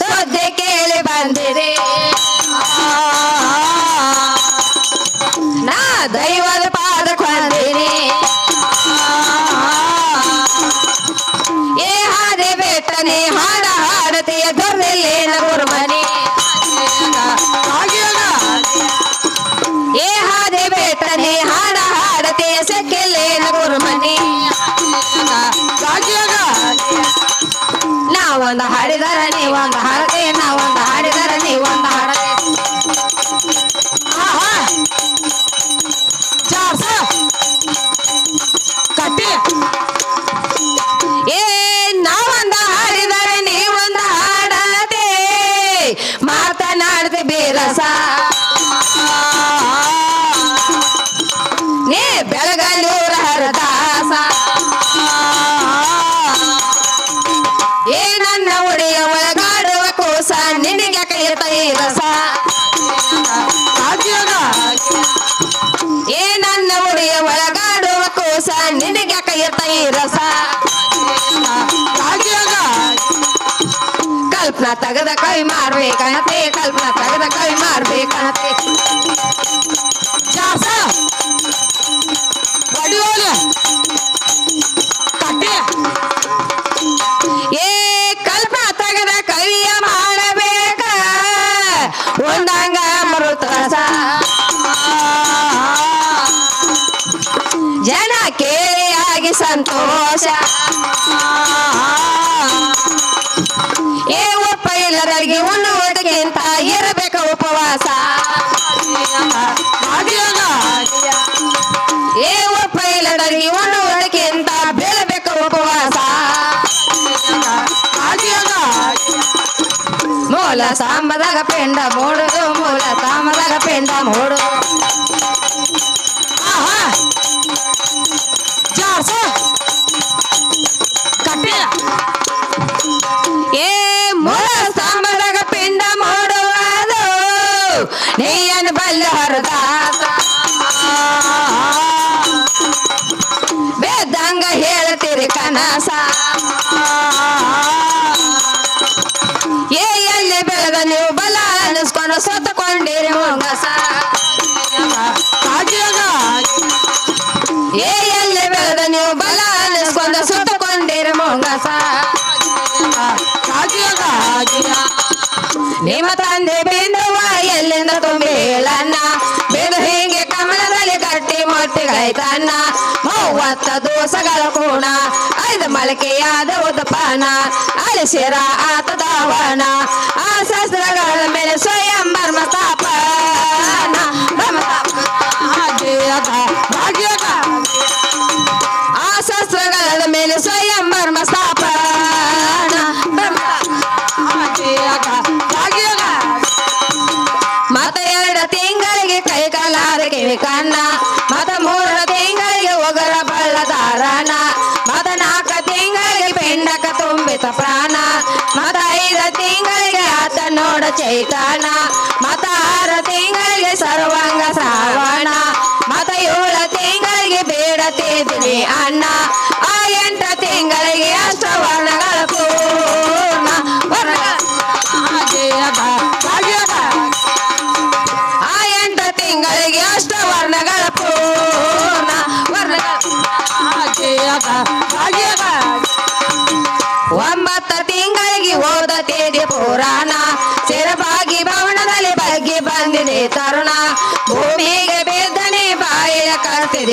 ಸುದ್ದಿ ಕೇಳಿ ಬಂದಿರಿ. ನಾ ದೈವದ ಪಾದ ಕೊಂದಿನಿ ಏ ಹಾದೆ ಬೇಟನೆ ಹಾಡ ಹಾಡತೆಯ ದೊರೆಯಲ್ಲೇನ ಗುರುಮನೆ धरणी वांग हार ಏ ನನ್ನ ಉಡಿಯ ಒಳಗಾಡುವ ಕೋಸ ನಿನಗೆ ಕೈ ರಸ? ಕಲ್ಪನಾ ತೆಗೆದ ಕೈ ಮಾಡ್ಬೇಕನತೆ ಕಲ್ಪನಾ ತೆಗೆದ ಕೈ ಮಾಡ್ಬೇಕನತೆ ಚಾಸ ಏ ಸಂತೋಷ. ಏ ಒಪ್ಪ ಇಲ್ಲದರಿಗೆ ಉಣ್ಣುವುದಕ್ಕಿಂತ ಇರಬೇಕು ಉಪವಾಸ. ಏ ಒಪ್ಪ ಇಲ್ಲದರಿಗೆ ಉಣ್ಣುವುದಕ್ಕಿಂತ ಬೀಳಬೇಕು ಉಪವಾಸ. ಮೂಲ ಸಾಂಬದಾಗ ಪೆಂಡ ಮೂಡುದು ಮೂಲ ಸಾಂಬದಾಗ ಪೆಂಡ ಮೂಡುದು ಆಹಾ. ಕನಸ ಏ, ಎಲ್ಲಿ ಬೆಳೆದ ನೀವು ಬಲ ಅನಿಸ್ಕೊಂಡು ಸತ್ತಕೊಂಡಿರಿ ಮುಂಗಸ ಏ, ಎಲ್ಲಿ ಬೆಳೆದ ನೀವು ಬಲ ಅನಿಸ್ಕೊಂಡು ಸುತ್ತಕೊಂಡಿರಿ ಮುಂಗಸ ನಿಮ್ಮ ತಂದೆ ಬಿಂದುವ ಎಲ್ಲಿಂದ ತುಂಬಿ ಹೇಳಣ್ಣ? ಬಿಂದು ಹೀಗೆ ಕಮಲದಲ್ಲಿ ಕಟ್ಟಿ ಮೊಟ್ಟಿಗೈತಣ್ಣ ಮೂವತ್ತ ದೋಸಗಳ ಕೋಣ, ಐದು ಮಳಕೆಯಾದ ಉದಪಾನ ಅಳಿಸಿರ ಆತ ದಾವಣ ಆ ಶಸ್ತ್ರಗಳ ಮೇಲೆ ಸ್ವಯಂ ಬರ್ಮ ಸ್ಥಾಪನ ತಿಂಗಳಿಗೆ ಕೈ ಕಲಾರ ಕಿವಿ ಕಣ್ಣ ಮತ ಮೂರ ತಿಂಗಳಿಗೆ ಒಗರ ಬಳ್ಳದಾರಣ ಮತ ನಾಲ್ಕ ತಿಂಗಳಿಗೆ ಪಿಂಡಕ ತುಂಬಿತ ಪ್ರಾಣ. ಮತ ಐದು ತಿಂಗಳಿಗೆ ಆತ ನೋಡ ಚೈತನ ಮತ ಆರು ತಿಂಗಳಿಗೆ ಸರ್ವಾಂಗ ಶ್ರಾವಣ ಮತ ಏಳು ತಿಂಗಳಿಗೆ ಬೇಡತಿದ್ದೀನಿ ಅಣ್ಣ.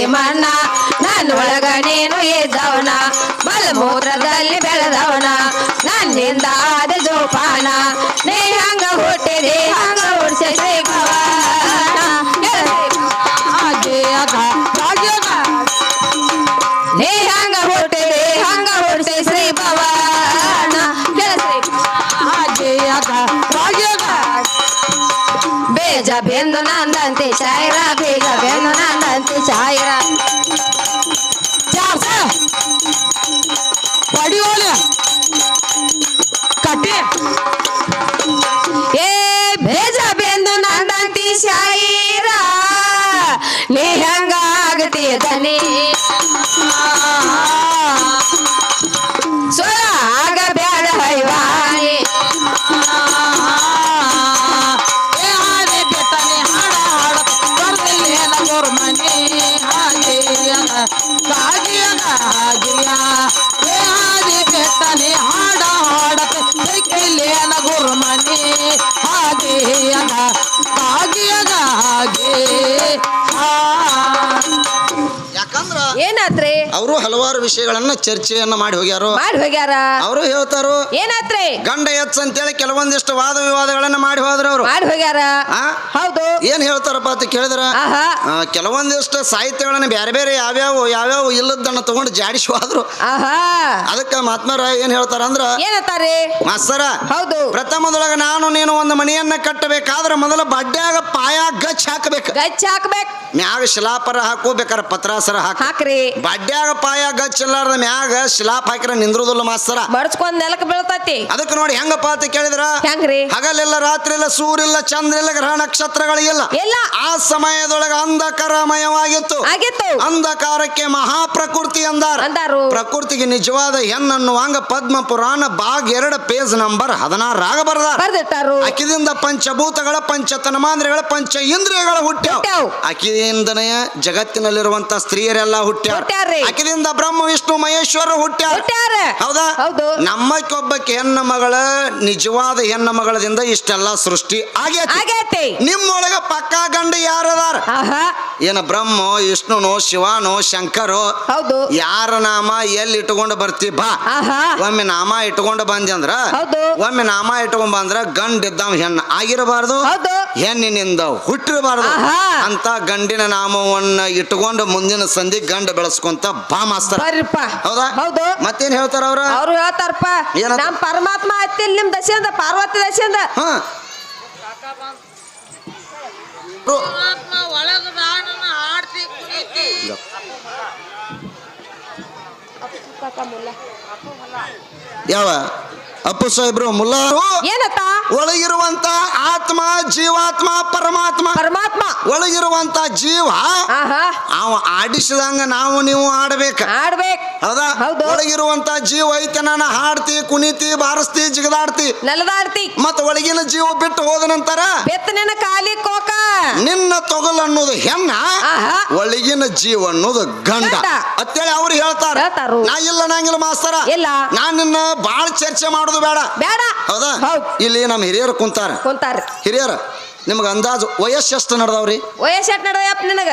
ಕರ್ತಿದೆ ಮಣ್ಣ ನನ್ನೊಳಗ ನೀನು ಇದ್ದವನ ಬಲಮೂತ್ರದಲ್ಲಿ ಬೆಳೆದವನ, ನನ್ನಿಂದ ಆದ ಜೋಪಾನ. ನೀ ಹಂಗ ಹುಟ್ಟಿದೆ, ಹಂಗ ಹುಡ್ಸಿ ನೀ ಹಂಗ ಹಂಗ ಹುಡ್ಸಿ ಶ್ರೀ ಭವನ ಬೇಜ ಬೆಂದು ನಂದಂತೆ ಶಾಯರ ಬೇಜ ಬೆಂದು ನಂದಂತೆ ಶಾಯರ দেয়ালা ಏನಾತ್ರಿ? ಅವರು ಹಲವಾರು ವಿಷಯಗಳನ್ನ ಚರ್ಚೆಯನ್ನ ಮಾಡಿ ಹೋಗ್ಯಾರು. ಮಾಡಿ ಹೋಗ್ಯಾರ. ಅವರು ಹೇಳ್ತಾರು ಏನಾತ್ರಿ? ಗಂಡ ಎಚ್ ಅಂತೇಳಿ ಕೆಲವೊಂದಿಷ್ಟು ವಾದ ವಿವಾದಗಳನ್ನ ಮಾಡಿ ಹೋದ್ರು ಅವರು. ಮಾಡಿ ಹೋಗ್ಯಾರ. ಹೌದು. ಏನ್ ಹೇಳ್ತಾರಪ್ಪ ಅಂತ ಕೇಳಿದ್ರ? ಕೆಲವೊಂದಿಷ್ಟು ಸಾಹಿತ್ಯಗಳನ್ನ ಬೇರೆ ಬೇರೆ ಯಾವ್ಯಾವ ಯಾವ್ಯಾವ ಇಲ್ಲದನ್ನ ತಗೊಂಡು ಜಾಡಿಸಿ ಹೋದ್ರು. ಅದಕ್ಕ ಮಹಾತ್ಮರ ಏನ್ ಹೇಳ್ತಾರ ಅಂದ್ರ ಏನತ್ತಾರಿ? ಮಾಸ್ತರ ಹೌದು. ಪ್ರಥಮದೊಳಗ ನಾನು ನೀನು ಒಂದು ಮನೆಯನ್ನ ಕಟ್ಟಬೇಕಾದ್ರ ಮೊದಲ ಬಡ್ಡ್ಯಾಗ ಪಾಯ ಗಚ್ ಹಾಕಬೇಕು. ಗಚ್ ಹಾಕಬೇಕು. ಮ್ಯಾಗ ಶಿಲಾಪರ ಹಾಕು ಬೇಕಾರೆ ಪತ್ರಾಸರ ಹಾಕಿ ಹಾಕ್ರಿ. ಬಡ್ಡ್ಯಾಗ ಪಾಯ ಗಚ್ಚಲಾರದ ಮ್ಯಾಗ ಶಿಲಾಪ್ ಹಾಕಿರ ನಿಂದ್ರದಲ್ಲ ಮಾಸ್ತರ. ಬಡ್ಸ್ಕೊಂಡ್ ನೆಲಕ್ಕೆ ಬೀಳ್ತತಿ. ಅದಕ್ಕೆ ನೋಡಿ ಹೆಂಗಪ್ಪ ಅಂತ ಕೇಳಿದ್ರ? ಹೆಂಗ್ರಿ? ಹಗಲಿಲ್ಲ ರಾತ್ರಿ ಇಲ್ಲ ಸೂರ್ಯ ಇಲ್ಲ ಚಂದ್ರ ಇಲ್ಲ. ಗ್ರಹ ನಕ್ಷತ್ರಗಳಿಲ್ಲ ಇಲ್ಲ ಆ ಸಮಯದೊಳಗ ಅಂಧಕಾರಮಯವಾಗಿತ್ತು. ಆಗಿತ್ತು. ಅಂಧಕಾರಕ್ಕೆ ಮಹಾಪ್ರಕೃತಿ ಅಂದಾರ. ಅಂದಾರು. ಪ್ರಕೃತಿಗೆ ನಿಜವಾದ ಹೆಣ್ಣನ್ನುವಂಗ ಪದ್ಮ ಪುರಾಣ ಭಾಗ ಎರಡ ಪೇಜ್ ನಂಬರ್ ಹದಿನಾರಾಗ ಬರದಾರ. ಬರ್ದಿಟ್ಟಾರು. ಅಕಿದಿಂದ ಪಂಚಭೂತಗಳ ಪಂಚ ತನಮಾಂದ್ರಿಗಳ ಪಂಚ ಇಂದ್ರಿಯಗಳ ಹುಟ್ಟ್ಯಾವ. ಹುಟ್ಟ್ಯಾವ್. ಅಕಿದಿಂದನೇ ಜಗತ್ತಿನಲ್ಲಿರುವಂತ ಸ್ತ್ರೀಯರೆಲ್ಲ ಹುಟ್ಟ್ಯಾರ ಹುಟ್ಟ್ಯಾರ್ರಿ. ಅಕಿದಿಂದ ಬ್ರಹ್ಮ ವಿಷ್ಣು ಮಹೇಶ್ವರ ಹುಟ್ಟ್ಯಾರ. ಹುಟ್ಟ್ಯಾರ. ಹೌದಾ? ಹೌದು. ನಮ್ಮಕ್ಕೊಬ್ಬಕ್ಕೆ ಹೆಣ್ಣ ಮಗಳ ನಿಜವಾದ ಹೆಣ್ಣ ಮಗಳದಿಂದ ಇಷ್ಟೆಲ್ಲ ಸೃಷ್ಟಿ ಆಗೈತಿ. ಆಗೈತಿ. ನಿಮ್ಮೊಳಗ ಪಕ್ಕಾ ಗಂಡ ಯಾರದಾರ? ಏನ ಬ್ರಹ್ಮ ವಿಷ್ಣುನೋ ಶಿವನೋ ಶಂಕರೋ? ಹೌದು. ಯಾರ ನಾಮ ಎಲ್ಲಿ ಇಟ್ಕೊಂಡು ಬರ್ತಿ? ಬಾ. ಒಮ್ಮೆ ನಾಮ ಇಟ್ಕೊಂಡು ಬಂದ್ರ. ಒಮ್ಮೆ ನಾಮ ಇಟ್ಕೊಂಡ್ ಬಂದ್ರ ಗಂಡ ಇದ್ದಾವ ಹೆಣ್ಣು ಆಗಿರಬಾರ್ದು. ಹೆಣ್ಣಿನಿಂದ ಹುಟ್ಟಿರಬಾರ್ದು. ಅಂತ ಗಂಡಿನ ನಾಮವನ್ನ ಇಟ್ಕೊಂಡು ಮುಂದಿನ ಸಂಧಿ ಗಂಡ ಬೆಳೆಸ್ಕೊಂತ ಬಾ ಮಾಸ್ತರ. ಬರ್ರಿಪ್ಪ ಹೌದಾ? ಹೌದು. ಮತ್ತೇನ್ ಹೇಳ್ತಾರ ಅವ್ರ? ಅವ್ರು ಹೇಳ್ತಾರಪ್ಪ. ಏನಂತ? ನಮ್ ಪರಮಾತ್ಮ ಹತ್ತಿಲ್ ನಿಮ್ ದಶೆಯಿಂದ ಪಾರ್ವತಿ ದಶೆಯಿಂದ. ಹ ಆಡ್ತಿ ಕುಣಿತಿ ಯಾವ? ಅಪ್ಪು ಸಾಹೇಬ್ರು ಮುಲ್ಲಾರು ಏನತ್ತ? ಒಳಗಿರುವಂತ ಆತ್ಮ ಜೀವಾತ್ಮ ಪರಮಾತ್ಮ. ಪರಮಾತ್ಮ. ಒಳಗಿರುವಂತ ಜೀವ ಆಹಾ. ಅವ ಆಡಿಸಿದಂಗ ನಾವು ನೀವು ಆಡ್ಬೇಕು. ಆಡ್ಬೇಕ್. ಹೌದಾ. ಒಳಗಿರುವಂತ ಜೀವ ಐತೆ ನಾನು ಹಾಡ್ತಿ ಕುಣಿತಿ ಬಾರಿಸ್ತಿ ಜಿಗದಾಡ್ತಿ. ನೆಲದಾಡ್ತಿ. ಮತ್ತ ಒಳಗಿನ ಜೀವ ಬಿಟ್ಟು ಹೋದ ನಂತರ ಬೆತ್ತನಿನ ಕಾಲಿ ಕೋಕ. ನಿನ್ನ ತೊಗಲ್ ಅನ್ನೋದು ಹೆಣ್ಣ ಒಳಗಿನ ಜೀವ ಅನ್ನೋದು ಗಂಡ. ಅತ್ತೇಳಿ ಅಂತೇಳಿ ಅವ್ರು ಹೇಳ್ತಾರ. ನಾ ಇಲ್ಲ ನಂಗಿಲ್ಲ ಮಾಸ್ತರ. ಇಲ್ಲ. ನಾನು ನಿನ್ನ ಬಾಳ ಚರ್ಚೆ ಮಾಡೋದು ಬೇಡ. ಬೇಡ. ಹೌದಾ? ಹೌದ್. ಇಲ್ಲಿ ನಮ್ಮ ಹಿರಿಯರು ಕುಂತಾರ. ಕುಂತಾರ. ಹಿರಿಯರ ನಿಮ್ಗೆ ಅಂದಾಜು ವಯಸ್ಸು ಎಷ್ಟು ನಡೆದವ್ರಿ? ವಯಸ್ಸು ಎಷ್ಟು ನಡೆದಪ್ಪ ನಿನಗ?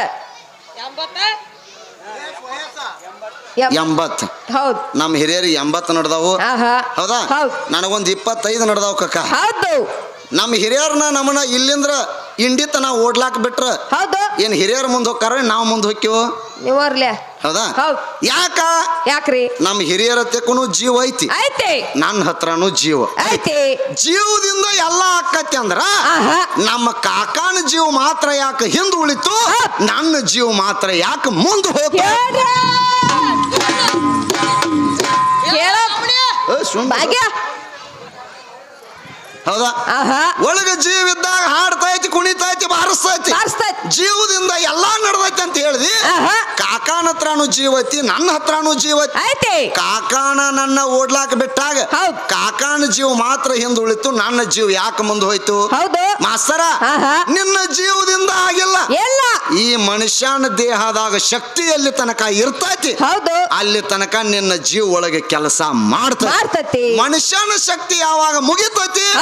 ಎಂಬತ್ತ. ಹೌದು. ನಮ್ಮ ಹಿರಿಯರು ಎಂಬತ್ ನಡೆದವು. ಹೌದಾ? ನನಗೊಂದು ಇಪ್ಪತ್ತೈದು ನಡೆದವು ಕಕ್ಕ ಹೌದು. ನಮ್ಮ ಹಿರಿಯರ್ನ ನಮ್ಮನ್ನ ಇಲ್ಲಿಂದ್ರ ಇಂಡಿತನ ಓಡ್ಲಾಕ್ ಬಿಟ್ರ ಹೌದು. ಏನ್ ಹಿರಿಯರ್ ಮುಂದೆ ಹೋಗ್ತಾರ ನಾವು ಮುಂದೆ ನೀವರ್ಲೆ ಹೌದಾ? ಯಾಕ? ಯಾಕ್ರಿ? ನಮ್ಮ ಹಿರಿಯರ ತೆಕ್ಕೂ ಜೀವ ಐತಿ. ಐತಿ. ನನ್ನ ಹತ್ರನು ಜೀವ. ಐತಿ. ಜೀವದಿಂದ ಎಲ್ಲ ಆಕತಿ ಅಂದ್ರ ನಮ್ಮ ಕಾಕಾನ ಜೀವ ಮಾತ್ರ ಯಾಕೆ ಹಿಂದ್ ಉಳಿತು ನನ್ನ ಜೀವ ಮಾತ್ರ ಯಾಕೆ ಮುಂದೆ ಹೋತ? ಭಾಗ್ಯ. ಹೌದಾ? ಒಳಗ ಜೀವ ಇದ್ದಾಗ ಹಾಡ್ತೈತಿ ಕುಣಿತೈತಿ ಬಾರಿಸ್ತೈತಿ. ಜೀವದಿಂದ ಎಲ್ಲಾ ನಡ್ದೈತಿ ಅಂತ ಹೇಳಿದಿ. ಆಹಾ. ಕಾಕಾನ ಹತ್ರನು ಜೀವ ಐತಿ ನನ್ನ ಹತ್ರನು ಜೀವ ಐತಿ. ಐತಿ. ಕಾಕಾನ ನನ್ನ ಓಡ್ಲಾಕ ಬಿಟ್ಟಾಗ. ಕಾಕಾನ ಜೀವ ಮಾತ್ರ ಹಿಂದ್ ಉಳಿತು ನನ್ನ ಜೀವ ಯಾಕೆ ಮುಂದೆ ಹೋಯ್ತು? ಮಾಸ್ತರ. ನಿನ್ನ ಈ ಮನುಷ್ಯನ ದೇಹದಾಗ ಶಕ್ತಿ ಎಲ್ಲಿ ತನಕ ಇರ್ತೈತಿ. ಹೌದು. ಅಲ್ಲಿ ತನಕ ನಿನ್ನ ಜೀವ ಒಳಗೆ ಕೆಲಸ ಮಾಡ್ತೈತಿ. ಮನುಷ್ಯನ ಶಕ್ತಿ ಯಾವಾಗ ಮುಗಿತೈತಿ?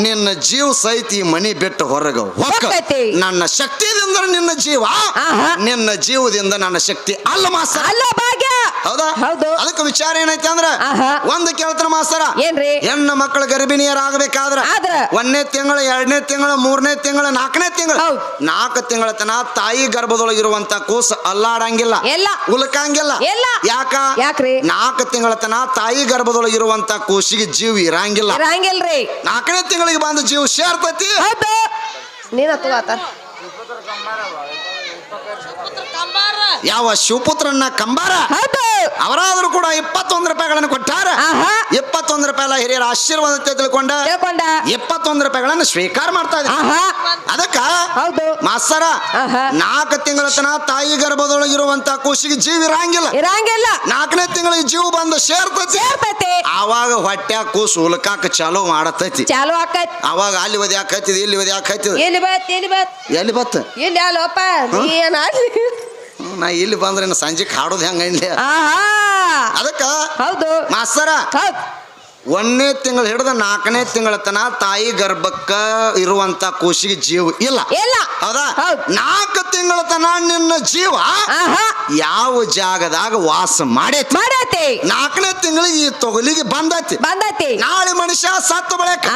ನಿನ್ನ ಜೀವ ಸಹಿತ ಈ ಮನಿ ಬಿಟ್ಟು ಹೊರಗೆ ಹೋಗ್ತೈತಿ. ನನ್ನ ಶಕ್ತಿದಿಂದ ನಿನ್ನ ಜೀವ. ನಿನ್ನ ಜೀವದಿಂದ ನನ್ನ ಶಕ್ತಿ ಅಲ್ಲ ಮಾಸ್ತರ. ಅಲ್ಲ ಭಾಗ್ಯ. ಹೌದಾ? ಹೌದು. ಅದಕ್ಕೆ ವಿಚಾರ ಏನೈತಿ ಅಂದ್ರ. ಒಂದು ಕೇಳ್ತಾರ ಮಾಸ್ತರ. ಏನ್ರಿ? ಹೆಣ್ಣು ಮಕ್ಕಳು ಗರ್ಭಿಣಿಯರಾಗಬೇಕಾದ್ರ? ಒಂದನೇ ತಿಂಗಳ ಎರಡನೇ ತಿಂಗಳ ಮೂರನೇ ತಿಂಗಳ ನಾಲ್ಕನೇ ತಿಂಗಳ. ನಾಲ್ಕು ತಿಂಗಳ ತನ ತಾಯಿ ಗರ್ಭದೊಳಗಿರುವಂತ ಕೂಸ ಅಲ್ಲಾಡಂಗಿಲ್ಲ ಎಲ್ಲ. ಉಲಕಂಗಿಲ್ಲ ಎಲ್ಲ. ಯಾಕ? ಯಾಕ್ರಿ? ನಾಲ್ಕು ತಿಂಗಳ ತನ ತಾಯಿ ಗರ್ಭದೊಳಗಿರುವಂತ ಕೂಸಿಗೆ ಜೀವ ಇರಂಗಿಲ್ಲ. ಇರಂಗಿಲ್ರಿ. ನಾಲ್ಕನೇ ತಿಂಗಳಿಗೆ ಬಂದು ಜೀವ ಸೇರ್ತೈತಿ. ನೀನ ತಗೋತ ಪುತ್ರ ಕಂಬಾರ ಯಾವ ಶಿವಪುತ್ರನ ಕಂಬಾರ? ಅವರಾದ್ರೂ ಕೂಡ ಇಪ್ಪತ್ತೊಂದು ರೂಪಾಯಿಗಳನ್ನು ಕೊಟ್ಟಾರ? ಇಪ್ಪತ್ತೊಂದು ರೂಪಾಯಿ ಹಿರಿಯರ ಆಶೀರ್ವಾದ ತಿಳ್ಕೊಂಡ? ಇಪ್ಪತ್ತೊಂದು ರೂಪಾಯಿಗಳನ್ನು ಸ್ವೀಕಾರ ಮಾಡ್ತಾ ಇದ್ದಾರೆ ಅದಕ್ಕ ಮಾಸ್ತರ. ನಾಲ್ಕು ತಿಂಗಳ ತನ ತಾಯಿ ಗರ್ಭದೊಳಗಿರುವಂತ ಕೂಸಿಗೆ ಜೀವ ಇರಂಗಿಲ್ಲ. ಇರಂಗಿಲ್ಲ. ನಾಲ್ಕನೇ ತಿಂಗಳಿಗೆ ಜೀವ ಬಂದು ಸೇರ್ತೈತಿ. ಅವಾಗ ಆವಾಗ ಹೊಟ್ಟೆ ಕೂಸು ಉಲ್ಕಾಕ ಚಾಲು ಮಾಡತೈತಿ. ಚಾಲು ಆಕೈತಿ. ಅವಾಗ ಅಲ್ಲಿ ಒದ್ಯಾಕೈತಿದ್ ಇಲ್ಲಿ ಒದ್ಯಾಕೈತಿದ್ ಎಲ್ಲಿ ಬತ್ ಎಲ್ಲಿ ಬತ್? ಎಲ್ಲಿ ಬತ್? ಎಲ್ಲಿ ಅಲ್ಲಪ್ಪ ನೀ ಏನ್ ಆಡ್ಲಿ ಹ್ಮ್, ನಾ ಇಲ್ಲಿ ಬಂದ್ರೆ ಸಂಜೆ ಸಂಜೆಗೆ ಹಾಡೋದು ಹೆಂಗ ಅದಕ್ಕ ಹೌದು. ಮಾಸ್ತರ ಹೌದ್. ಒಂದನೇ ತಿಂಗಳು ಹಿಡಿದ ನಾಲ್ಕನೇ ತಿಂಗಳ ತನ ತಾಯಿ ಗರ್ಭಕ್ಕ ಇರುವಂತ ಕೂಸಿಗೆ ಜೀವ ಇಲ್ಲ. ಇಲ್ಲ. ಹೌದಾ? ನಾಲ್ಕು ತಿಂಗಳ ತನ ನಿನ್ನ ಜೀವ ಯಾವ ಜಾಗದಾಗ ವಾಸ ಮಾಡೈತಿ? ಮಾಡೈತಿ. ನಾಲ್ಕನೇ ತಿಂಗಳು ಈ ತೊಗಲಿಗೆ ಬಂದೈತಿ. ಬಂದೈತಿ. ನಾಳೆ ಮನುಷ್ಯ ಸತ್ತ ಬಳಕ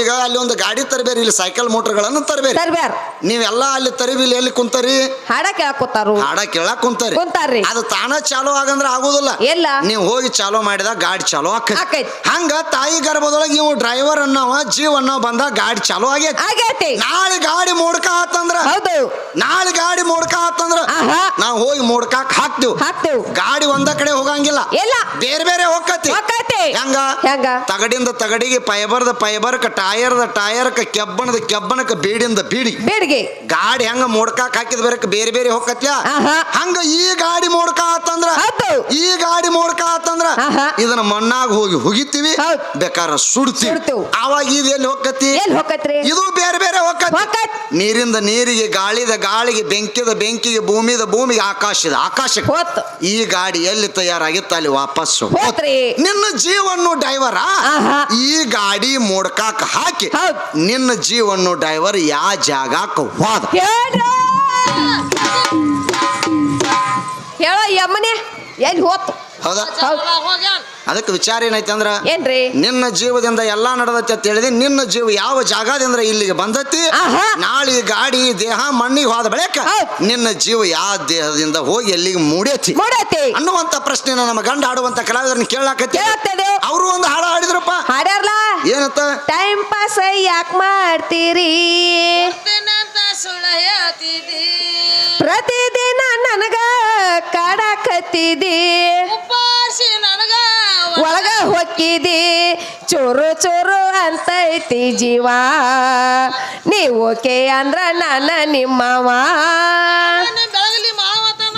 ಈಗ ಅಲ್ಲಿ ಒಂದು ಗಾಡಿ ತರಬೇರಿ ಇಲ್ಲಿ ಸೈಕಲ್ ಮೋಟರ್ಗಳನ್ನು ತರಬೇರಿ. ತರಬೇರಿ ನೀವೆಲ್ಲ ಅಲ್ಲಿ ತರಿಬಿಲ್ ಎಲ್ಲಿ ಕುಂತರಿ? ಹಾಡ ಕೇಳಾಕೋತಾರು ಹಾಡ ಕೇಳಕ್ ಕುಂತರಿ. ಕುಂತಾರಿ ಅದು ತಾನ ಚಾಲೋ ಆಗಂದ್ರ ಆಗುದಿಲ್ಲ. ಇಲ್ಲ. ನೀವು ಹೋಗಿ ಚಾಲೋ ಮಾಡಿದಾಗ ಗಾಡಿ ಚಾಲೋ ಆಕೈತಿ. ಹಂಗ ತಾಯಿ ಗರ್ಭದೊಳಗೆ ಇವು ಡ್ರೈವರ್ ಅನ್ನವ ಜೀವ ಅನ್ನೋ ಬಂದ ಗಾಡಿ ಚಾಲು ಆಗೈತಿ. ಆಗೈತಿ. ನಾಳೆ ಗಾಡಿ ಮೋಡ್ಕ ಆತಂದ್ರ? ಹೌದು. ನಾಳೆ ಗಾಡಿ ಮೋಡ್ಕ ಆತಂದ್ರ? ಆಹಾ. ನಾವು ಹೋಗಿ ಮೋಡ್ಕಾಕ್ ಹಾಕ್ತಿವ್. ಹಾಕ್ತೇವ್. ಗಾಡಿ ಒಂದ ಕಡೆ ಹೋಗಂಗಿಲ್ಲ. ಇಲ್ಲ. ಬೇರೆ ಬೇರೆ ಹೋಗತಿ ಹಂಗ ಹೆಂಗ? ಹೆಂಗ? ತಗಡಿಂದ ತಗಡಿಗೆ ಫೈಬರ್ದ ಫೈಬರ್ಕ ಟೈರ್ದ ಟೈರ್ಕ ಕೆಬ್ಬಣದ ಕೆಬ್ಬಣಕ ಬೀಡಿಂದ ಬೀಡಿ. ಬೇಡಿಗೆ. ಗಾಡಿ ಹೆಂಗ ಮೋಡ್ಕಾಕ್ ಹಾಕಿದ ಬೇರೆ ಬೇರೆ ಬೇರೆ ಹೋಗತ್ಯ ಆಹಾ. ಹಂಗ ಈ ಗಾಡಿ ಮೋಡ್ಕ ಆತಂದ್ರ? ಹೌದು. ಈ ಗಾಡಿ ಮೋಡ್ಕ ಆತಂದ್ರ? ಆಹಾ. ಇದನ್ನ ಮಣ್ಣಾಗ ಹೋಗಿ ಹುಗಿತೀವಿ. ಹೌದ್. ಬೇಕಾರ ಸುಡ್ತೀವಿ. ಸುಡ್ತೀವ್. ಅವಾಗ ಇದು ಎಲ್ಲಿ ಹೋಗತಿ ಎಲ್ಲಿ ಹೋಗತ್ರಿ ಇದು ಬೇರೆ ಬೇರೆ ಹೋಗತಿ ಹೋಗತ್ ನೀರಿಂದ ನೀರಿಗೆ ಗಾಳಿದ ಗಾಳಿಗೆ ಬೆಂಕಿದ ಬೆಂಕಿಗೆ ಭೂಮಿದ ಭೂಮಿಗೆ ಆಕಾಶದ ಆಕಾಶಕ್ಕೆ. ಹೋತ್. ಈ ಗಾಡಿ ಎಲ್ಲಿ ತಯಾರಾಗಿತ್ತು ಅಲ್ಲಿ ವಾಪಸ್. ಹೋತ್ರಿ. ನಿನ್ನ ಜೀವನ್ನು ಡೈವರ ಆಹಾ. ಈ ಗಾಡಿ ಮೋಡ್ಕಾಕ ಹಾಕಿ. ಹೌದ್. ನಿನ್ನ ಜೀವನ್ನು ಡೈವರ್ ಯಾ ಜಾಗಕ್ಕೆ ಹೋದ? ಹೇಳ್ರ. ಹೇಳ ಯಮ್ಮನೆ ಎಲ್ಲಿ ಹೋತ್? ಹೌದಾ? ಅದಕ್ಕೆ ವಿಚಾರ ಏನೈತೆ ಅಂದ್ರ ಏನ್ರಿ? ನಿನ್ನ ಜೀವದಿಂದ ಎಲ್ಲಾ ನಡೆದತ್ತೆ ಅಂತ ಹೇಳಿದೆ. ನಿನ್ನ ಜೀವ ಯಾವ ಜಾಗದಿಂದ ಇಲ್ಲಿಗೆ ಬಂದತ್ತಿ ಆಹಾ. ನಾಳೆ ಈ ಗಾಡಿ ದೇಹ ಮಣ್ಣಿಗೆ ಹೋದ ಬಳಿಕ. ನಿನ್ನ ಜೀವ ಯಾವ ದೇಹದಿಂದ ಹೋಗಿ ಎಲ್ಲಿಗೆ ಮೂಡೇತಿ? ಮಾಡೈತಿ. ಅನ್ನುವಂತ ಪ್ರಶ್ನೆನ ನಮ್ಮ ಗಂಡ ಆಡುವಂತ ಕಲಾವಿದರನ್ನ ಕೇಳಾಕತ್ತಿ ಅವರು ಒಂದು ಹಾಡು ಹಾಡಿದ್ರಪ್ಪ. ಹಾಡ್ಯಾರಲ್ಲ ಏನತ್ತ ಟೈಮ್ ಪಾಸ್ ಯಾಕೆ ಮಾಡ್ತೀರಿ? ಪ್ರತಿದಿನ ನನಗ ಕಾಡಾಕತ್ತಿದಿ ಉಪಾಸಿ ನನಗ ಒಳಗ ಚುರು ಚೂರು ಅಂತೈತಿ ಜೀವ. ನೀ ಓಕೆ ಅಂದ್ರ ನಾನ ನಿಮ್ಮವ. ಬೆಳಗಲಿ ಮಾವತನ.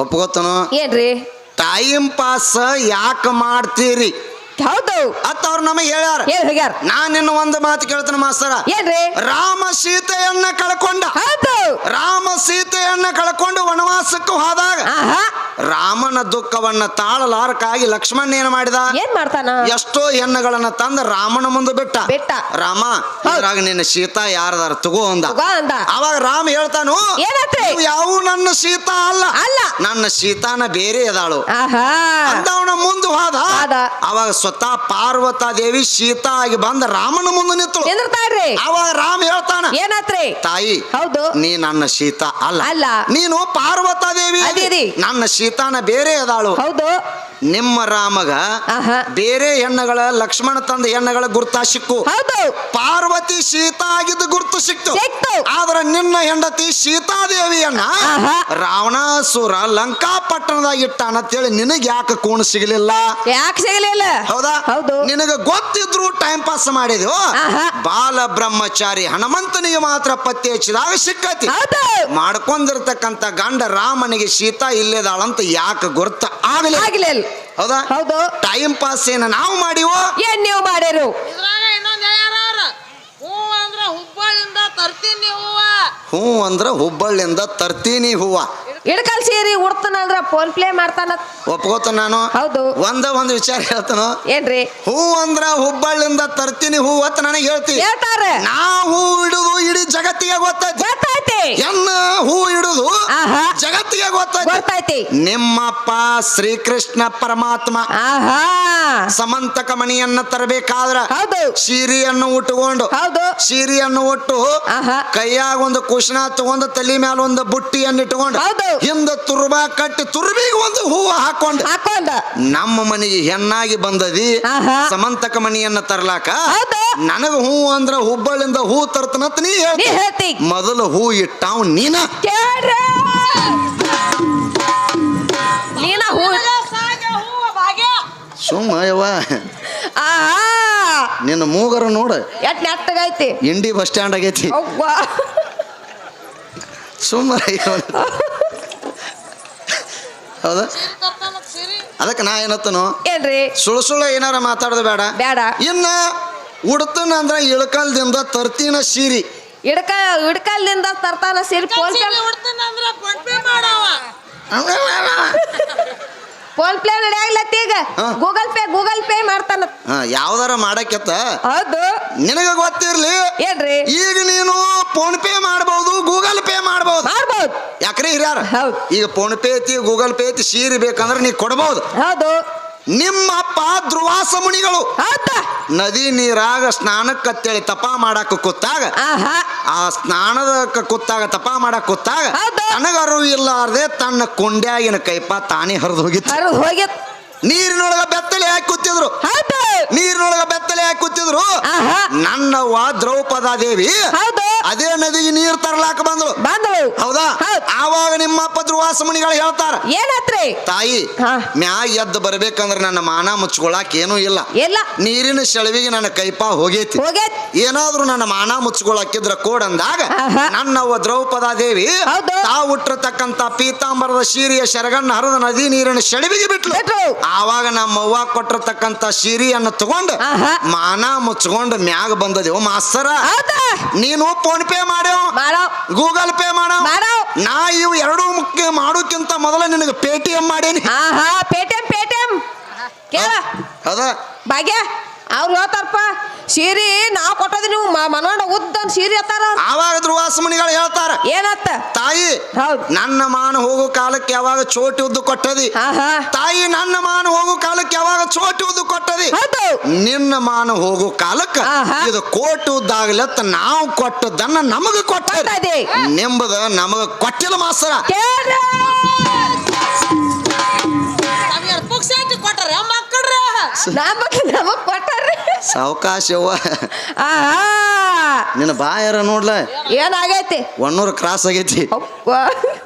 ಒಪ್ಕೋತನು? ಏನ್ರಿ? ಟೈಮ್ ಪಾಸ್ ಯಾಕೆ ಮಾಡ್ತೀರಿ? ಹೌದು. ಅತ್ತ ಅವ್ರು ನಮಗೆ ಹೇಳ್ಯಾರ. ಏನ್ ಹೋಗ್ಯಾರ. ನಾನ್ ನಿನ್ನ ಒಂದು ಮಾತು ಕೇಳ್ತೇನೆ ಮಾಸ್ತರ. ಏನ್ರಿ? ರಾಮ ಸೀತೆಯನ್ನ ಕಳ್ಕೊಂಡ. ಹೌದು. ರಾಮ ಸೀತೆಯನ್ನ ಕಳ್ಕೊಂಡು ವನವಾಸಕ್ಕೂ ಹೋದಾಗ ರಾಮನ ದುಃಖವನ್ನ ತಾಳಲಾರಕ್ಕಾಗಿ ಲಕ್ಷ್ಮಣ ಏನ್ ಮಾಡಿದ? ಏನ್ ಮಾಡ್ತಾನ? ಎಷ್ಟೋ ಹೆಣ್ಣುಗಳನ್ನ ತಂದ ರಾಮನ ಮುಂದೆ ಬಿಟ್ಟ. ಬಿಟ್ಟ. ರಾಮ ಅದ್ರಾಗ ನಿನ್ನ ಸೀತಾ ಯಾರದಾರ ತಗೋ ಅಂದ. ಅವಾಗ ರಾಮ ಹೇಳ್ತಾನು ಯಾವ ನನ್ನ ಸೀತಾ ಅಲ್ಲ. ಅಲ್ಲ. ನನ್ನ ಸೀತಾನ ಬೇರೆ ಇದಾಳು ಅಂದವನ ಮುಂದೆ ಹೋದ. ಹೋದ. ಅವಾಗ ಸ್ವತಃ ಪಾರ್ವತಾ ದೇವಿ ಸೀತಾ ಆಗಿ ಬಂದ ರಾಮನ ಮುಂದೆ ನಿಂತಳು. ನಿಂದಿರ್ತಾಳ್ರಿ ಅವಾಗ ರಾಮ ಹೇಳ್ತಾನ ಏನತ್ರಿ? ತಾಯಿ ಹೌದು. ನೀ ನನ್ನ ಸೀತಾ ಅಲ್ಲ. ಅಲ್ಲ. ನೀನು ಪಾರ್ವತಾ ದೇವಿ ಅದಿರಿ. ನನ್ನ ಸೀತಾನ ಬೇರೆ ಅದಾಳು. ಹೌದು. ನಿಮ್ಮ ರಾಮಗ ಬೇರೆ ಹೆಣ್ಣುಗಳ ಲಕ್ಷ್ಮಣ ತಂದ ಹೆಣ್ಣುಗಳ ಗುರ್ತ ಸಿಕ್ಕು. ಪಾರ್ವತಿ ಸೀತಾ ಆಗಿದ್ದ ಗುರ್ತು ಸಿಕ್ತು. ಆದ್ರೆ ನಿನ್ನ ಹೆಂಡತಿ ಸೀತಾದೇವಿಯನ್ನ. ರಾವಣಾಸುರ ಲಂಕಾಪಟ್ಟಣದಾಗ ಇಟ್ಟಾನ ಅಂತೇಳಿ ನಿನಗೆ ಯಾಕೆ ಕೂಣ ಸಿಗಲಿಲ್ಲ? ಯಾಕೆ ಸಿಗಲಿಲ್ಲ? ಹೌದಾ? ಹೌದು. ನಿನಗ ಗೊತ್ತಿದ್ರು ಟೈಮ್ ಪಾಸ್ ಮಾಡಿದ್ವು ಬಾಲ ಬ್ರಹ್ಮಚಾರಿ ಹನುಮಂತನಿಗೆ ಮಾತ್ರ ಪತ್ತೆ ಹಚ್ಚಿದಾಗ ಸಿಕ್ಕತಿ. ಮಾಡ್ಕೊಂಡಿರ್ತಕ್ಕಂತ ಗಂಡ ರಾಮನಿಗೆ ಸೀತಾ ಇಲ್ಲದಾಳಂತ ಯಾಕೆ ಗುರ್ತ? ಆಗಲಿ ಆಗ್ಲಿಲ್ಲ ಹೌದಾ? ಹೌದು. ಟೈಮ್ ಪಾಸ್ ಏನ ನಾವು ಮಾಡಿವೋ? ಏನ್ ನೀವು ಮಾಡಿರು? ಇದ್ರಾಗ ಇನ್ನೊಂದ್ ಹೇಳ್ಯಾರ ಅವ್ರ ಹೂ ಅಂದ್ರ ಹುಬ್ಬಳ್ಳಿಂದ ತರ್ತೀನಿ ಹೂವ. ಹ್ಞೂ ಅಂದ್ರ ಹುಬ್ಬಳ್ಳಿಯಿಂದ ತರ್ತೀನಿ ಹೂವ. ಇಡ್ಕಲ್ ಸೀರಿ ಉಡ್ತಾನ ಅಂದ್ರ ಫೋನ್ ಪ್ಲೇ ಮಾಡ್ತಾನ. ಒಪ್ಕೋತ ನಾನು. ಹೌದು. ಒಂದ ಒಂದು ವಿಚಾರ ಹೇಳ್ತಾನು. ಏನ್ರಿ? ಹೂ ಅಂದ್ರ ಹುಬ್ಬಳ್ಳಿಂದ ತರ್ತೀನಿ ಹೂ ಅಂತ ನನಗೆ ಹೇಳ್ತಿ. ಹೇಳ್ತಾರೆ ನಾ ಹೂ ಇಡುದು ಇಡೀ ಜಗತ್ತಿಗೆ ಗೊತ್ತೈತಿ. ಗೊತ್ತೈತಿ. ಎನ್ನ ಹೂ ಇಡುದು ಆಹಾ. ಜಗತ್ತಿಗೆ ಗೊತ್ತೈತಿ. ಗೊತ್ತೈತಿ. ನಿಮ್ಮಪ್ಪ ಶ್ರೀಕೃಷ್ಣ ಪರಮಾತ್ಮ. ಆಹಾ. ಸಮಂತಕ ಮಣಿಯನ್ನ ತರಬೇಕಾದ್ರ ಹೌದು. ಸೀರಿಯನ್ನು ಉಟ್ಟುಕೊಂಡು ಹೌದು. ಸೀರಿಯನ್ನು ಉಟ್ಟು ಆಹಾ. ಕೈಯಾಗ ಒಂದು ಕುಶನ ತಗೊಂಡು ತಲೆ ಮ್ಯಾಲ ಒಂದು ಬುಟ್ಟಿಯನ್ನು ಇಟ್ಟುಕೊಂಡು ಹೌದು. ಹಿಂದ ತುರ್ಬಾ ಕಟ್ಟಿ ತುರ್ಬಿಗೆ ಒಂದು ಹೂವು ಹಾಕೊಂಡು. ಹಾಕೊಂಡ. ನಮ್ಮ ಮನೆಗೆ ಹೆಣ್ಣಾಗಿ ಬಂದದಿ. ಸಮಂತಕ ಮನೆಯನ್ನ ತರ್ಲಾಕ? ಹೌದು. ನನಗ ಹೂ ಅಂದ್ರ ಹುಬ್ಬಳ್ಳಿಂದ ಹೂ ತರ್ತನಂತ ನೀ ನೀ ಹೇಳ್ತಿ. ಮೊದಲು ಹೂ ಇಟ್ಟಾವ್ ನೀನ. ಕೇಳ್ರಿ. ನೀನ ಹೂ ಸಾಗೆ ಹೂವ ಭಾಗ್ಯ. ಸುಮ್ಮ ಯವ್ವ. ಆಹಾ. ನಿನ್ನ ಮೂಗರ ನೋಡ. ಎಟ್ ನೆಟ್ಟಗೈತಿ. ಇಂಡಿ ಬಸ್ ಸ್ಟ್ಯಾಂಡ್ ಆಗೈತಿ. ಸುಮ್ಮ ಹೌದಾ? ಸೀರೆ ತರ್ತಾನ ಸಿರಿ ಅದಕ್ಕೆ ನಾ ಏನತ್ತನು ಏನ್ರಿ? ಸುಳ್ಳು ಸುಳ್ಳು ಏನಾರ ಮಾತಾಡೋದು ಬೇಡ. ಬೇಡ. ಇನ್ನ ಉಡ್ತನ ಅಂದ್ರೆ ಇಳಕಲ್ದಿಂದ ತರ್ತೀನ ಸೀರಿ. ಇಡ್ಕ ಇಡ್ಕಲ್ದಿಂದ ತರ್ತಾನ ಸೀರಿ ಫೋನ್ ಪೇ ಸೀರೆ ಉಡ್ತಾನ ಅಂದ್ರ ಫೋನ್ ಪೇ ಮಾಡವ. ಫೋನ್ ಪೇ ನಡೆಯಾಗ್ಲತ್ತಿ ಈಗ. ಹಾ. ಗೂಗಲ್ ಪೇ ಗೂಗಲ್ ಪೇ ಮಾಡ್ತಾನ. ಹಾ ಯಾವ್ದಾರ ಮಾಡಕ್ಕೆತ್ತ? ಹೌದು. ನಿನಗ ಗೊತ್ತಿರ್ಲಿ? ಏನ್ರಿ? ಈಗ ನೀನು ಫೋನ್ ಪೇ ಮಾಡಬಹುದು ಗೂಗಲ್ ಪೇ ಮಾಡಬಹುದು ಮಾಡ್ಬೋದು. ಯಾಕ್ರಿ ಹಿರಿಯಾರ? ಹೌದ್. ಈಗ ಫೋನ್ ಪೇ ಐತಿ ಗೂಗಲ್ ಪೇ ಐತಿ ಸೀರೆ ಬೇಕಂದ್ರೆ ನೀ ಕೊಡಬಹುದು ಹೌದು. ನಿಮ್ಮ ಅಪ್ಪ ಧ್ರುವಾಸ ಮುನಿಗಳು. ಹೌದಾ. ನದಿ ನೀರಾಗ ಸ್ನಾನಕ್ಕತ್ತೇಳಿ ತಪ ಮಾಡಾಕ ಕೂತಾಗ ಆಹಾ. ಆ ಸ್ನಾನದ ಕ- ಕೂತಾಗ ತಪ ಮಾಡಾಕ ಕೂತಾಗ ಹೌದು. ತನಗ ಅರಿವು ಇಲ್ಲಾರ್ದೆ ತನ್ನ ಕೊಂಡ್ಯಾಗಿನ ಕೈಪ ತಾನೇ ಹರಿದು ಹೋಗಿತ್ತು. ಹರಿದು ನೀರಿನೊಳಗ ಬೆತ್ತಲೆ ಹಾಕಿ ಕೂತಿದ್ರು. ಹೌದು. ನೀರಿನೊಳಗ ಬೆತ್ತಲೆ ಹಾಕಿ ಕೂತಿದ್ರು. ಆಹಾ. ನನ್ನವ್ವ ದ್ರೌಪದ ದೇವಿ ಹೌದು. ಅದೇ ನದಿಗೆ ನೀರ್ ತರಲಾಕ ಬಂದ್ರು ಹೌದಾ? ಹೌದ್. ಆವಾಗ ನಿಮ್ಮಪ್ಪ ಧ್ರುವಾಸ ಮುನಿಗಳು ಹೇಳ್ತಾರ ಏನತ್ರಿ? ತಾಯಿ ಹಾ. ಮ್ಯಾಗ ಎದ್ದು ಬರ್ಬೇಕಂದ್ರ ನನ್ನ ಮಾನ ಮುಚ್ಕೊಳಕ್ ಏನೂ ಇಲ್ಲ. ಎಲ್ಲ ನೀರಿನ ಸೆಳವಿಗೆ ನನ್ನ ಕೈಪ ಹೋಗೈತಿ. ಹೋಗೈತ್. ಏನಾದ್ರೂ ನನ್ನ ಮಾನ ಮುಚ್ಕೊಳಕ್ಕಿದ್ರ ಕೋಡಂದಾಗ ಆಹಾ. ನನ್ನವ್ವ ದ್ರೌಪದ ದೇವಿ ಹೌದು. ತಾವು ಹುಟ್ಟಿರ್ತಕ್ಕಂತ ಪೀತಾಂಬರದ ಶೀರಿಯ ಶರಗಣ್ಣ ಹರಿದ ನದಿ ನೀರಿನ ಸೆಳವಿಗೆ ಬಿಟ್ಲು. ಬಿಟ್ರು. ಆವಾಗ ನಮ್ಮವ್ವ ಕೊಟ್ಟಿರ್ತಕ್ಕಂತ ಸೀರೆಯನ್ನ ತಗೊಂಡು. ಮಾನ ಮುಚ್ಕೊಂಡು ಮ್ಯಾಗ ಬಂದದೇವ್ ಮಾಸ್ತರ. ನೀನು ಫೋನ್ ಪೇ ಮಾಡ್ಯೋ? ಮಾಡೋ. ಗೂಗಲ್ ಪೇ ಮಾಡೋ? ಮಾಡೋ. ನಾ ಇವು ಎರಡು ಮುಖ್ಯ ಮಾಡೋಕ್ಕಿಂತ ಮೊದಲ ನಿನಗೆ ಪೇಟಿಎಂ ಮಾಡೇನಿ. ಅದ ಪೇಟಿಎಂ ಪೇಟಿಎಂ ಕೇಳ. ಹೌದಾ. ಭಾಗ್ಯ ಅವ್ರು ಹೇಳ್ತಾರಪ್ಪ ಸೀರೆ ನಾ ಕೊಟ್ಟದ ನೀವು ಮನೋಂಡ ಉದ್ದ ಸೀರೆ ಅತ್ತಾರ? ಆವಾಗ ಧ್ರುವಾಸ ಮುನಿಗಳು ಹೇಳ್ತಾರ ಏನತ್ತ? ತಾಯಿ ನನ್ನ ಮಾನ ಹೋಗೋ ಕಾಲಕ್ಕೆ ಯಾವಾಗ ಚೋಟಿ ಉದ್ದು ಕೊಟ್ಟದಿ? ತಾಯಿ ನನ್ನ ಮಾನ ಹೋಗೋ ಕಾಲಕ್ಕೆ ಯಾವಾಗ ಚೋಟಿ ಉದ್ದು ಕೊಟ್ಟದಿ? ನಿನ್ನ ಮಾನ ಹೋಗೋ ಕಾಲಕ್ಕ. ಇದು ಕೋಟಿ ಉದ್ದಾಗ್ಲತ್ತ ನಾವು ಕೊಟ್ಟದನ್ನ ನಮಗ ಕೊಟ್ಟದ. ಕೊಟ್ಟದಿ. ನಿಂಬದ ನಮಗ ಕೊಟ್ಟಿಲ್ಲ ಮಾಸ್ತರ. ನಮಗ್ ನಮಗ್ ಕೊಟ್ಟಾರ್ರಿ. ಸಾವಕಾಶವ್ವ. ಆಹಾ ನಿನ್ನ ಬಾಯಾರ ನೋಡ್ಲ? ಏನಾಗೈತಿ? ಒನ್ನೂರು ಕ್ರಾಸ್ ಆಗೈತಿ. ಅವ್ವ.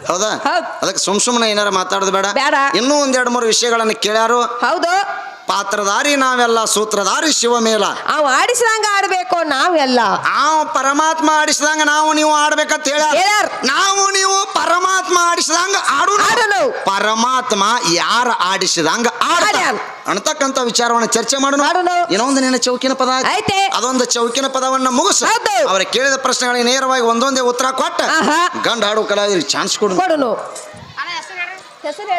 ಹೌದಾ? ಹೌದ್. ಅದಕ್ಕೆ ಸುಮ್ ಸುಮ್ಮನೆ ಏನಾರ ಮಾತಾಡೋದು ಬೇಡ. ಬೇಡ. ಇನ್ನೂ ಒಂದೆರಡು ಮೂರು ವಿಷಯಗಳನ್ನ ಕೇಳ್ಯಾರು. ಹೌದು. ಪಾತ್ರಧಾರಿ ನಾವೆಲ್ಲ ಸೂತ್ರಧಾರಿ ಶಿವಮೇಲ ಅವ್ ಆಡಿಸಿದಂಗ ಆಡ್ಬೇಕು ನಾವೆಲ್ಲ ಆ ಪರಮಾತ್ಮ ಆಡಿಸಿದಂಗ ನಾವು ನೀವು ಆಡ್ಬೇಕಂತ ಹೇಳ ಹೇಳ್ಯಾರ. ನಾವು ನೀವು ಪರಮಾತ್ಮ ಆಡಿಸಿದಂಗ ಆಡು ಆಡೋನು. ಪರಮಾತ್ಮ ಯಾರ ಆಡಿಸಿದಂಗ ಆಡ್ತಾನ ಆಡ್ಯಾನ. ಅನ್ನತಕ್ಕಂತ ವಿಚಾರವನ್ನ ಚರ್ಚೆ ಮಾಡೋಣ ಮಾಡೋಣ. ಇನ್ನೊಂದು ನಿನ್ನ ಚೌಕಿನ ಪದ ಐತಿ. ಅದೊಂದು ಚೌಕಿನ ಪದವನ್ನ ಮುಗಿಸು ಹೌದು. ಅವರ ಕೇಳಿದ ಪ್ರಶ್ನೆಗಳಿಗೆ ನೇರವಾಗಿ ಒಂದೊಂದೇ ಉತ್ತರ ಕೊಟ್ಟ ಆಹಾ. ಗಂಡ ಹಾಡು ಕಲಾವಿದರಿಗೆ ಚಾನ್ಸ್ ಕೊಡು ಕೊಡುನು ಹೆಸರು